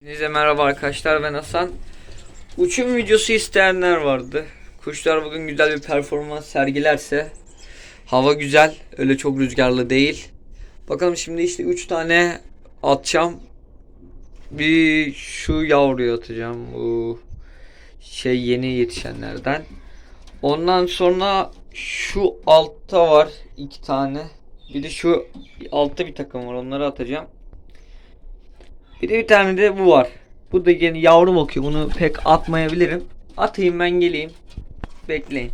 Hepinize merhaba arkadaşlar ben Hasan. Uçum videosu isteyenler vardı. Kuşlar bugün güzel bir performans sergilerse hava güzel öyle çok rüzgarlı değil. Bakalım şimdi işte 3 tane atacağım. Bir şu yavruyu atacağım. Bu şey yeni yetişenlerden. Ondan sonra şu altta var iki tane. Bir de şu altta bir takım var onları atacağım. Bir de bir tane de bu var. Bu da yeni yavru bakıyor. Bunu pek atmayabilirim. Atayım ben geleyim. Bekleyin.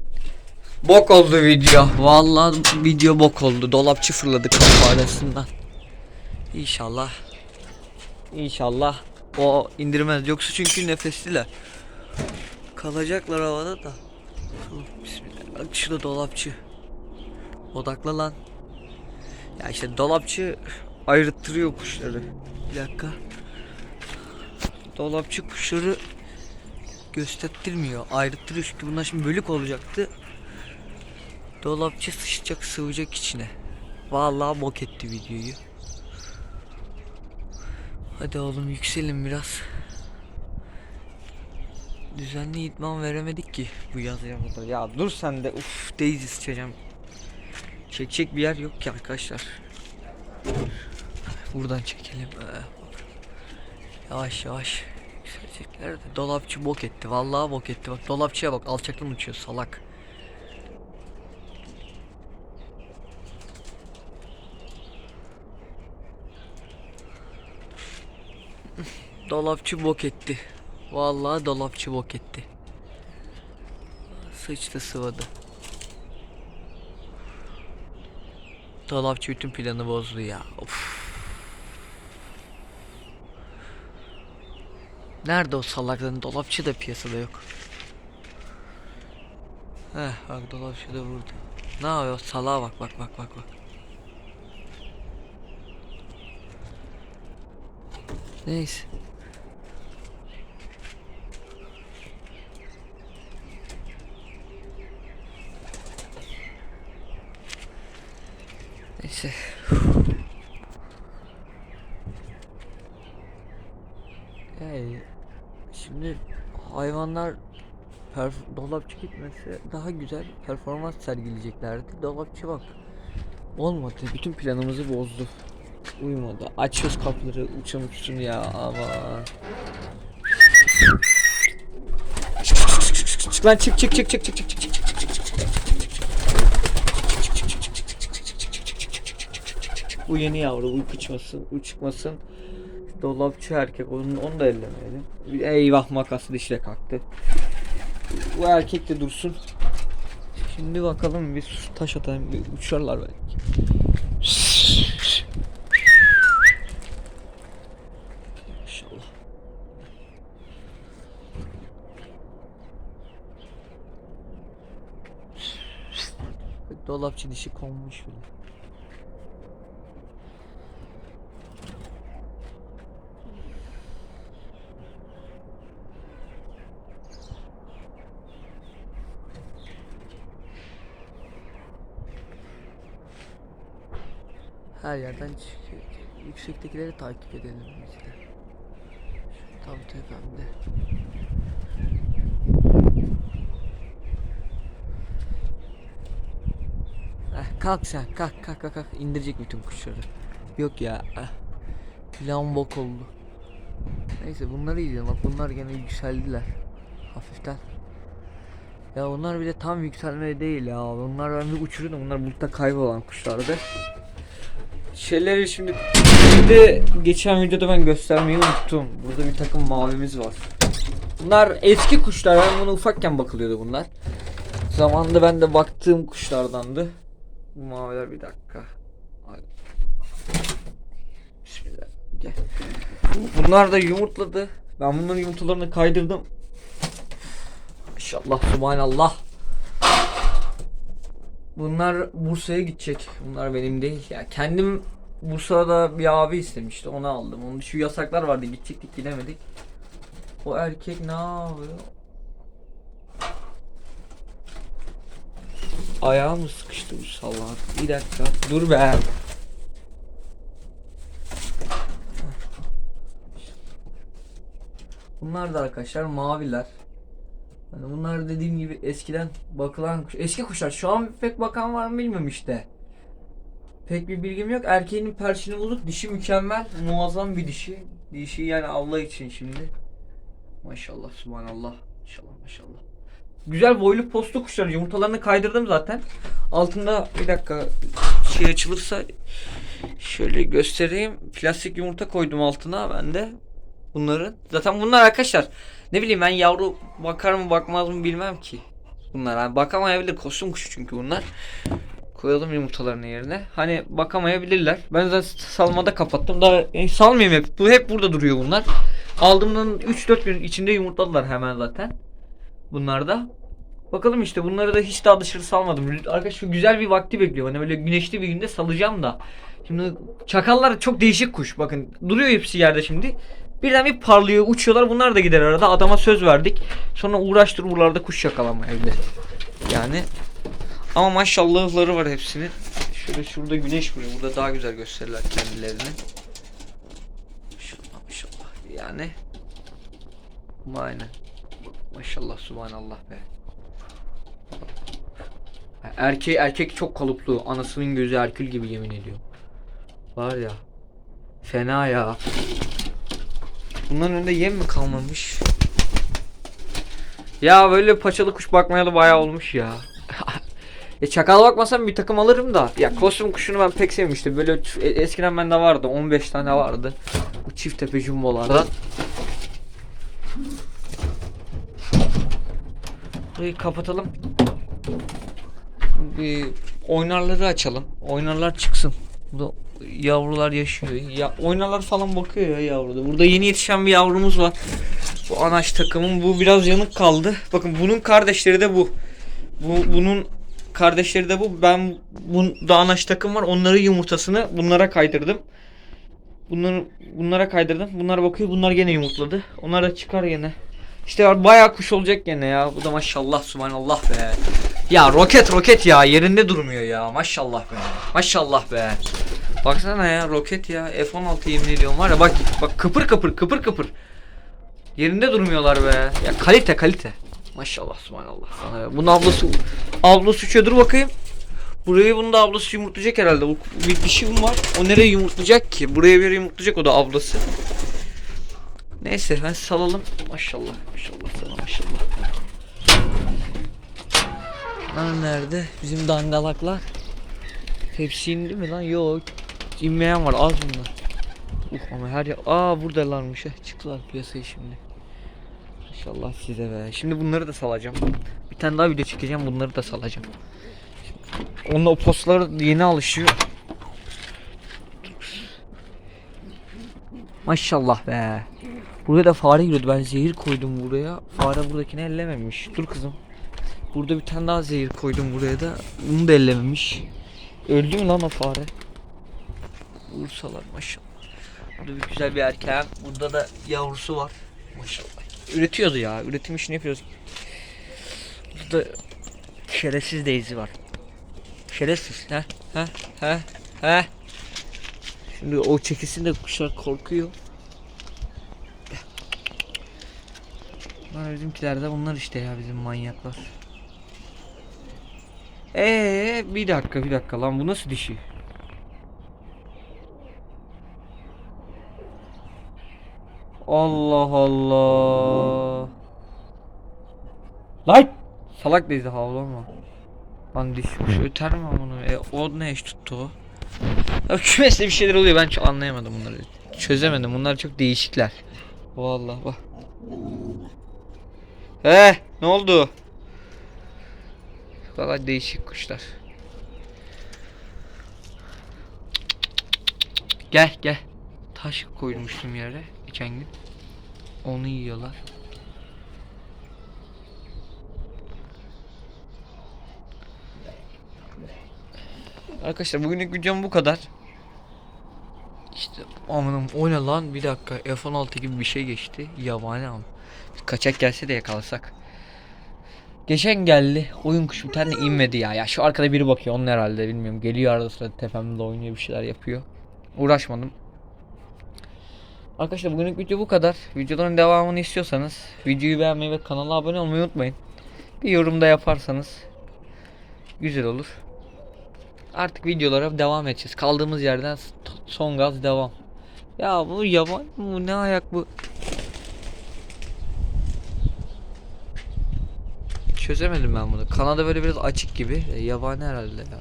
Bok oldu video. Vallahi video bok oldu. Dolapçı fırladı kafa arasından. İnşallah. İnşallah. O indirmez. Yoksa çünkü nefesliler. Kalacaklar havada da. Bismillah. Şurada dolapçı. Odakla lan. Ya işte dolapçı ayrıttırıyor kuşları. Bir dakika. Dolapçı kuşları gösterttirmiyor. Ayrıttırıyor çünkü bunlar şimdi bölük olacaktı. Dolapçı sıçacak sıvacak içine. Vallahi bok etti videoyu. Hadi oğlum yükselin biraz. Düzenli idman veremedik ki bu yaz yağmurda. Ya dur sen de uf Daisy sıçacağım. Çekecek bir yer yok ki arkadaşlar. Buradan çekelim. Ee, Yavaş yavaş. Yükselecekler de dolapçı bok etti. Vallahi bok etti. Bak dolapçıya bak alçaktan uçuyor salak. dolapçı bok etti. Vallahi dolapçı bok etti. Sıçtı sıvadı. Dolapçı bütün planı bozdu ya. Of. Nerede o salakların dolapçı da piyasada yok. Heh bak dolapçı da vurdu. Ne yapıyor salağa bak bak bak bak bak. Neyse. Neyse. Yani şimdi perf- dolapçı gitmese daha güzel performans sergileyeceklerdi. Dolapçı bak olmadı. Bütün planımızı bozdu. Uyumadı. Açıyoruz kapıları uçan uçsun ya ama. Çık lan çık çık çık çık çık çık çık çık yeni yavru uyku çıkmasın, uçmasın. Dolapçı erkek onun onu da ellemeyelim. Eyvah makası dişle kalktı. Bu erkek de dursun. Şimdi bakalım bir taş atalım bir uçarlar belki. İnşallah. Dolapçı dişi konmuş bile. Her yerden çıkıyor. Yüksektekileri takip edelim biz de. Şu tam tepemde. Eh, kalk sen kalk kalk kalk kalk indirecek bütün kuşları. Yok ya. Eh. Plan bok oldu. Neyse bunları izleyelim bak bunlar gene yükseldiler. Hafiften. Ya onlar bile tam yükselme değil ya. Bunlar ben bir uçuruyordum. Bunlar bulutta kaybolan kuşlardı. Şeyleri şimdi bir geçen videoda ben göstermeyi unuttum. Burada bir takım mavimiz var. Bunlar eski kuşlar. Ben bunu ufakken bakılıyordu bunlar. Zamanında ben de baktığım kuşlardandı. Bu maviler bir dakika. Bunlar da yumurtladı. Ben bunların yumurtalarını kaydırdım. İnşallah subhanallah. Bunlar Bursa'ya gidecek. Bunlar benim değil. Ya kendim Bursa'da bir abi istemişti. Onu aldım. Onun şu yasaklar vardı. Gidecektik gidemedik. O erkek ne yapıyor? Ayağım sıkıştı bu salak. Bir dakika. Dur be. Bunlar da arkadaşlar maviler. Hani bunlar dediğim gibi eskiden bakılan kuş. Eski kuşlar. Şu an pek bakan var mı bilmiyorum işte. Pek bir bilgim yok. Erkeğinin perşini bulduk. Dişi mükemmel. Muazzam bir dişi. Dişi yani Allah için şimdi. Maşallah subhanallah. Maşallah maşallah. Güzel boylu postu kuşlar. Yumurtalarını kaydırdım zaten. Altında bir dakika şey açılırsa şöyle göstereyim. Plastik yumurta koydum altına ben de. Bunların. Zaten bunlar arkadaşlar ne bileyim ben yavru bakar mı bakmaz mı bilmem ki. Bunlar yani bakamayabilir. Kostüm kuşu çünkü bunlar. Koyalım yumurtalarını yerine. Hani bakamayabilirler. Ben zaten salmada kapattım. Daha e, salmayayım hep. Bu hep burada duruyor bunlar. Aldığımdan 3-4 gün içinde yumurtladılar hemen zaten. Bunlar da. Bakalım işte bunları da hiç daha dışarı salmadım. Arkadaş şu güzel bir vakti bekliyor. Hani böyle güneşli bir günde salacağım da. Şimdi çakallar çok değişik kuş. Bakın duruyor hepsi yerde şimdi. Birden bir parlıyor, uçuyorlar. Bunlar da gider arada. Adama söz verdik. Sonra uğraştır buralarda kuş yakalamaya evde. Yani ama maşallahları var hepsinin. Şöyle şurada güneş vuruyor. Burada daha güzel gösterirler kendilerini. Maşallah maşallah. Yani aynen. Maşallah subhanallah be. Erkek erkek çok kalıplı. Anasının gözü Erkül gibi yemin ediyorum. Var ya. Fena ya. Bunların önünde yem mi kalmamış? Ya böyle paçalı kuş bakmayalı bayağı olmuş ya. ya çakal bakmasam bir takım alırım da. Ya kostüm kuşunu ben pek sevmiştim. Böyle e- eskiden bende vardı. 15 tane vardı. Bu çift tepe jumbolardan. Burayı kapatalım. Bir oynarları açalım. Oynarlar çıksın. Burada yavrular yaşıyor. Ya oynarlar falan bakıyor ya yavruda. Burada yeni yetişen bir yavrumuz var. Bu anaç takımın bu biraz yanık kaldı. Bakın bunun kardeşleri de bu. Bu bunun kardeşleri de bu. Ben bu da anaç takım var. Onların yumurtasını bunlara kaydırdım. Bunları bunlara kaydırdım. Bunlar bakıyor. Bunlar gene yumurtladı. Onlar da çıkar gene. İşte bayağı kuş olacak gene ya. Bu da maşallah subhanallah be. Ya roket roket ya yerinde durmuyor ya. Maşallah be. Maşallah be. Baksana ya roket ya. F16 yemin ediyorum var ya bak bak kıpır kıpır kıpır kıpır. Yerinde durmuyorlar be. Ya kalite kalite. Maşallah subhanallah sana. Bunun ablası ablası uçuyor dur bakayım. Burayı bunun da ablası yumurtlayacak herhalde. Bir dişim var. O nereye yumurtlayacak ki? Buraya bir yumurtlayacak o da ablası. Neyse ben salalım. Maşallah maşallah sana maşallah. Lan nerede? Bizim dandalaklar. Hepsi indi mi lan? Yok. İnmeyen var az bunlar. Uf ama her yer... Aa buradalarmış. Heh, çıktılar piyasaya şimdi. Maşallah size be. Şimdi bunları da salacağım. Bir tane daha video çekeceğim. Bunları da salacağım. Onunla o postlar yeni alışıyor. Maşallah be. Buraya da fare giriyordu. Ben zehir koydum buraya. Fare buradakini ellememiş. Dur kızım. Burada bir tane daha zehir koydum buraya da. Bunu da ellememiş. Öldü mü lan o fare? Vursalar maşallah. Burada bir güzel bir erkeğim. Burada da yavrusu var. Maşallah. Üretiyordu ya. Üretim işini yapıyoruz. Burada şerefsiz Daisy var. Şerefsiz. He? He? He? He? Şimdi o çekilsin de kuşlar korkuyor. Bunlar bizimkiler de bunlar işte ya bizim manyaklar. Ee bir dakika bir dakika lan bu nasıl dişi? Allah Allah. Lan! Salak dedi havlama. Lan diş kuş öter mi bunu? E o ne iş tuttu o? Ya kümeste bir şeyler oluyor ben çok anlayamadım bunları. Çözemedim bunlar çok değişikler. Vallahi bak. Eh ne oldu? Valla değişik kuşlar. Gel gel. Taş koymuştum yere geçen gün. Onu yiyorlar. Arkadaşlar bugünlük videom bu kadar. İşte amanım o ne lan bir dakika F16 gibi bir şey geçti. Yabani ama. Kaçak gelse de yakalasak. Geçen geldi oyun kuşu bir tane inmedi ya. Ya şu arkada biri bakıyor onun herhalde bilmiyorum. Geliyor arada sırada tepemde oynuyor bir şeyler yapıyor. Uğraşmadım. Arkadaşlar bugünlük video bu kadar. Videoların devamını istiyorsanız videoyu beğenmeyi ve kanala abone olmayı unutmayın. Bir yorum da yaparsanız güzel olur. Artık videolara devam edeceğiz. Kaldığımız yerden son gaz devam. Ya bu yaban bu ne ayak bu? Çözemedim ben bunu. Kanada böyle biraz açık gibi. E, yabani herhalde ya.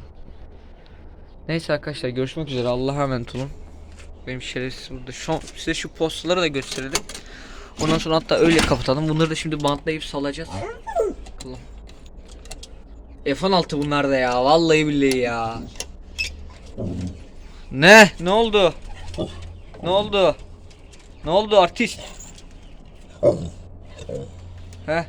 Neyse arkadaşlar görüşmek üzere. Allah'a emanet olun. Benim şerefsiz burada. Şu, size şu postaları da gösterelim. Ondan sonra hatta öyle kapatalım. Bunları da şimdi bantlayıp salacağız. Bakalım. F16 bunlar da ya. Vallahi billahi ya. Ne? Ne oldu? Ne oldu? Ne oldu artist? He?